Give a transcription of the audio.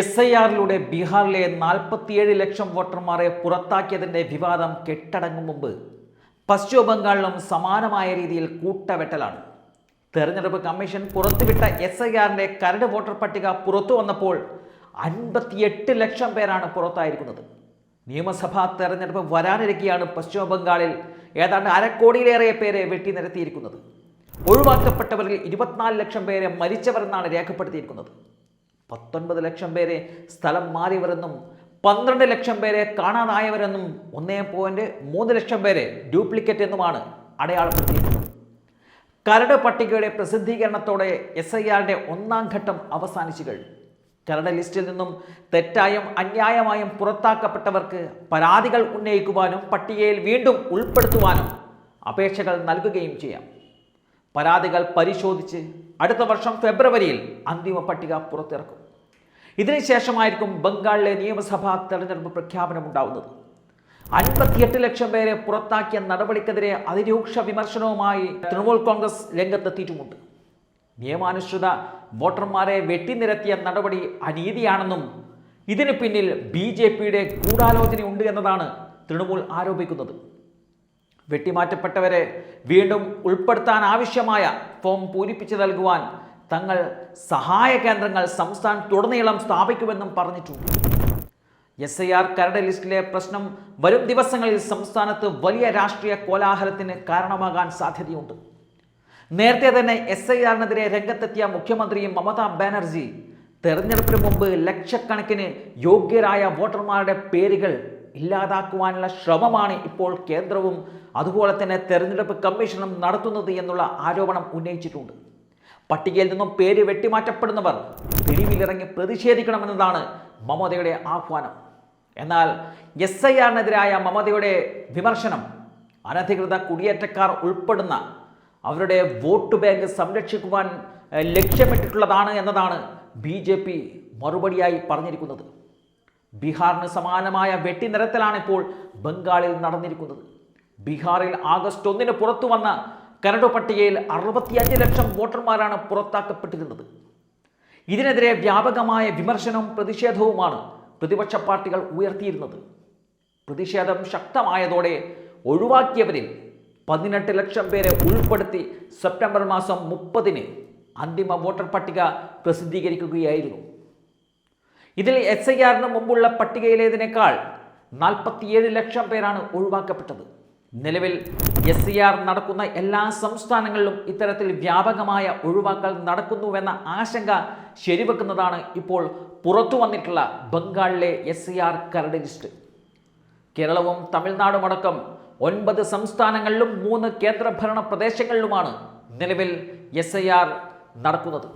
S I ആറിലൂടെ ബീഹാറിലെ നാൽപ്പത്തിയേഴ് ലക്ഷം വോട്ടർമാരെ പുറത്താക്കിയതിന്റെ വിവാദം കെട്ടടങ്ങും മുമ്പ്. പശ്ചിമ ബംഗാളിലും സമാനമായ രീതിയിൽ കൂട്ടവെട്ടലാണ്. തെരഞ്ഞെടുപ്പ് കമ്മീഷൻ പുറത്തുവിട്ട എസ് ഐ ആറിന്റെ കരട് വോട്ടർ പട്ടിക പുറത്തു വന്നപ്പോൾ അൻപത്തിയെട്ട് ലക്ഷം പേരാണ് പുറത്തായിരിക്കുന്നത്. നിയമസഭാ തെരഞ്ഞെടുപ്പ് വരാനിരിക്കെയാണ് പശ്ചിമ ബംഗാളിൽ ഏതാണ്ട് അരക്കോടിയിലേറെ പേരെ വെട്ടിനിരത്തിയിരിക്കുന്നത്. ഒഴിവാക്കപ്പെട്ടവരിൽ ഇരുപത്തിനാല് ലക്ഷം പേരെ മരിച്ചവരെന്നാണ് രേഖപ്പെടുത്തിയിരിക്കുന്നത്. പത്തൊൻപത് ലക്ഷം പേരെ സ്ഥലം മാറിയവരെന്നും പന്ത്രണ്ട് ലക്ഷം പേരെ കാണാതായവരെന്നും ഒന്നേ പോയിന്റ് മൂന്ന് ലക്ഷം പേരെ ഡ്യൂപ്ലിക്കേറ്റ് എന്നുമാണ് അടയാളപ്പെടുത്തിയിരിക്കുന്നത്. കരട് പട്ടികയുടെ പ്രസിദ്ധീകരണത്തോടെ എസ് ഐ ആറിന്റെ ഒന്നാം ഘട്ടം അവസാനിച്ചു കഴിഞ്ഞു. കരട് ലിസ്റ്റിൽ നിന്നും തെറ്റായും അന്യായമായും പുറത്താക്കപ്പെട്ടവർക്ക് പരാതികൾ ഉന്നയിക്കുവാനും പട്ടികയിൽ വീണ്ടും ഉൾപ്പെടുത്തുവാനും അപേക്ഷകൾ നൽകുകയും ചെയ്യാം. പരാതികൾ പരിശോധിച്ച് അടുത്ത വർഷം ഫെബ്രുവരിയിൽ അന്തിമ പട്ടിക പുറത്തിറക്കും. ഇതിനുശേഷമായിരിക്കും ബംഗാളിലെ നിയമസഭാ തെരഞ്ഞെടുപ്പ് പ്രഖ്യാപനമുണ്ടാവുന്നത് അൻപത്തിയെട്ട് ലക്ഷം പേരെ പുറത്താക്കിയ നടപടിക്കെതിരെ അതിരൂക്ഷ വിമർശനവുമായി തൃണമൂൽ കോൺഗ്രസ് രംഗത്തെത്തിയിട്ടുമുണ്ട്. നിയമാനുസൃത വോട്ടർമാരെ വെട്ടിനിരത്തിയ നടപടി അനീതിയാണെന്നും ഇതിനു പിന്നിൽ ബി ജെ പിയുടെ ഗൂഢാലോചനയുണ്ട് എന്നതാണ് തൃണമൂൽ ആരോപിക്കുന്നത്. വെട്ടിമാറ്റപ്പെട്ടവരെ വീണ്ടും ഉൾപ്പെടുത്താൻ ആവശ്യമായ ഫോം പൂരിപ്പിച്ചു നൽകുവാൻ തങ്ങൾ സഹായ കേന്ദ്രങ്ങൾ സംസ്ഥാനത്തുടനീളം സ്ഥാപിക്കുമെന്നും പറഞ്ഞിട്ടുണ്ട്. എസ് ഐ ആർ കരട് ലിസ്റ്റിലെ പ്രശ്നം വരും ദിവസങ്ങളിൽ സംസ്ഥാനത്ത് വലിയ രാഷ്ട്രീയ കോലാഹലത്തിന് കാരണമാകാൻ സാധ്യതയുണ്ട്. നേരത്തെ തന്നെ എസ് ഐ ആറിനെതിരെ രംഗത്തെത്തിയ മുഖ്യമന്ത്രി മമതാ ബാനർജി തെരഞ്ഞെടുപ്പിന് മുമ്പ് ലക്ഷക്കണക്കിന് യോഗ്യരായ വോട്ടർമാരുടെ പേരുകൾ ഇല്ലാതാക്കുവാനുള്ള ശ്രമമാണ് ഇപ്പോൾ കേന്ദ്രവും അതുപോലെ തന്നെ തെരഞ്ഞെടുപ്പ് കമ്മീഷനും നടത്തുന്നത് എന്നുള്ള ആരോപണം ഉന്നയിച്ചിട്ടുണ്ട്. പട്ടികയിൽ നിന്നും പേര് വെട്ടിമാറ്റപ്പെടുന്നവർ തെരുവിലിറങ്ങി പ്രതിഷേധിക്കണമെന്നതാണ് മമതയുടെ ആഹ്വാനം. എന്നാൽ എസ് ഐ ആറിനെതിരായ മമതയുടെ വിമർശനം അനധികൃത കുടിയേറ്റക്കാർ ഉൾപ്പെടുന്ന അവരുടെ വോട്ട് ബാങ്ക് സംരക്ഷിക്കുവാൻ ലക്ഷ്യമിട്ടിട്ടുള്ളതാണ് എന്നതാണ് ബി ജെ പി മറുപടിയായി പറഞ്ഞിരിക്കുന്നത്. ബീഹാറിന് സമാനമായ വെട്ടിനിരത്തലാണ് ഇപ്പോൾ ബംഗാളിൽ നടന്നിരിക്കുന്നത്. ബീഹാറിൽ ആഗസ്റ്റ് ഒന്നിന് പുറത്തു വന്ന കരട് പട്ടികയിൽ അറുപത്തിയഞ്ച് ലക്ഷം വോട്ടർമാരാണ് പുറത്താക്കപ്പെട്ടിരുന്നത്. ഇതിനെതിരെ വ്യാപകമായ വിമർശനവും പ്രതിഷേധവുമാണ് പ്രതിപക്ഷ പാർട്ടികൾ ഉയർത്തിയിരുന്നത്. പ്രതിഷേധം ശക്തമായതോടെ ഒഴിവാക്കിയവരിൽ പതിനെട്ട് ലക്ഷം പേരെ ഉൾപ്പെടുത്തി സെപ്റ്റംബർ മാസം മുപ്പതിന് അന്തിമ വോട്ടർ പട്ടിക പ്രസിദ്ധീകരിക്കുകയായിരുന്നു. ഇതിൽ എസ് ഐ ആറിന് മുമ്പുള്ള പട്ടികയിലേതിനേക്കാൾ നാൽപ്പത്തിയേഴ് ലക്ഷം പേരാണ് ഒഴിവാക്കപ്പെട്ടത്. നിലവിൽ എസ് ഐ ആർ നടക്കുന്ന എല്ലാ സംസ്ഥാനങ്ങളിലും ഇത്തരത്തിൽ വ്യാപകമായ ഒഴിവാക്കൽ നടക്കുന്നുവെന്ന ആശങ്ക ശരിവെക്കുന്നതാണ് ഇപ്പോൾ പുറത്തു വന്നിട്ടുള്ള ബംഗാളിലെ എസ് ഐ ആർ കരട് ലിസ്റ്റ്. കേരളവും തമിഴ്നാടുമടക്കം ഒൻപത് സംസ്ഥാനങ്ങളിലും മൂന്ന് കേന്ദ്രഭരണ പ്രദേശങ്ങളിലുമാണ് നിലവിൽ എസ് ഐ ആർ നടക്കുന്നത്.